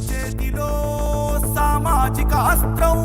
చేతిలో సామాజిక అస్త్రం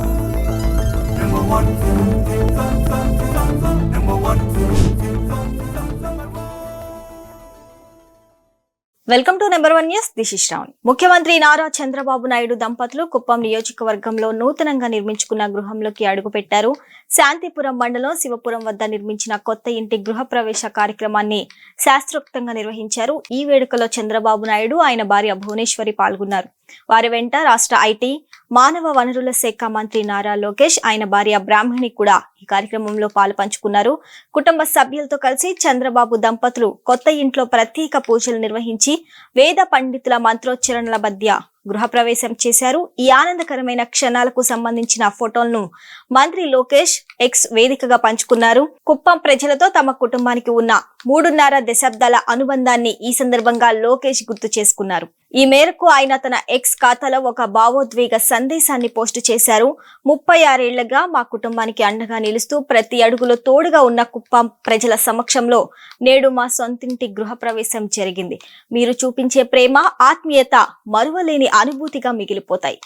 welcome to number one news this is Shravani ముఖ్యమంత్రి నారా చంద్రబాబు నాయుడు దంపతులు కుప్పం నియోజకవర్గంలో నూతనంగా నిర్మించుకున్న గృహంలోకి అడుగుపెట్టారు శాంతిపురం మండలం శివపురం వద్ద నిర్మించిన కొత్త ఇంటి గృహప్రవేశ కార్యక్రమాన్ని శాస్త్రోక్తంగా నిర్వహించారు. ఈ వేడుకలో చంద్రబాబు నాయుడు ఆయన భార్య భువనేశ్వరి పాల్గొన్నారు. వారి వెంట రాష్ట్ర ఐటీ మానవ వనరుల శాఖ మంత్రి నారా లోకేష్ ఆయన భార్య బ్రాహ్మణి కూడా ఈ కార్యక్రమంలో పాలు పంచుకున్నారు కుటుంబ సభ్యులతో కలిసి చంద్రబాబు దంపతులు కొత్త ఇంట్లో ప్రత్యేక పూజలు నిర్వహించి వేద పండితుల మంత్రోచ్చరణల మధ్య గృహప్రవేశం చేశారు. ఈ ఆనందకరమైన క్షణాలకు సంబంధించిన ఫోటోలను మంత్రి లోకేష్ ఎక్స్ వేదికగా పంచుకున్నారు. కుప్పం ప్రజలతో తమ కుటుంబానికి ఉన్న మూడున్నర దశాబ్దాల అనుబంధాన్ని ఈ సందర్భంగా లోకేష్ గుర్తు చేసుకున్నారు. ఈ మేరకు ఆయన తన ఎక్స్ ఖాతాలో ఒక భావోద్వేగ సందేశాన్ని పోస్టు చేశారు. ముప్పై ఆరేళ్ళుగా మా కుటుంబానికి అండగా నిలుస్తూ ప్రతి అడుగులో తోడుగా ఉన్న కుప్పం ప్రజల సమక్షంలో నేడు మా సొంతింటి గృహప్రవేశం జరిగింది. మీరు చూపించే ప్రేమ ఆత్మీయత మరువలేని అనుభూతిగా మిగిలిపోతాయి.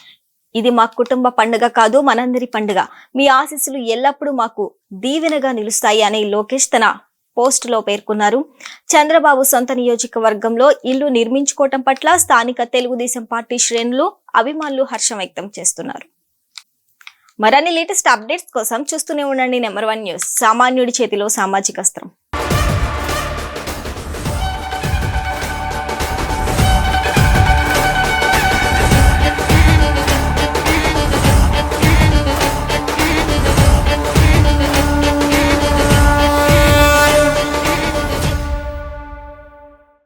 ఇది మా కుటుంబ పండుగ కాదు మనందరి పండుగ. మీ ఆశీస్సులు ఎల్లప్పుడూ మాకు దీవెనగా నిలుస్తాయి అని లోకేష్ తన పోస్టులో పేర్కొన్నారు. చంద్రబాబు సొంత నియోజకవర్గంలో ఇల్లు నిర్మించుకోవటం పట్ల స్థానిక తెలుగుదేశం పార్టీ శ్రేణులు అభిమానులు హర్షం వ్యక్తం చేస్తున్నారు. మరిన్ని లేటెస్ట్ అప్డేట్స్ కోసం చూస్తూనే ఉండండి నెంబర్ వన్ న్యూస్. సామాన్యుడి చేతిలో సామాజిక అస్త్రం.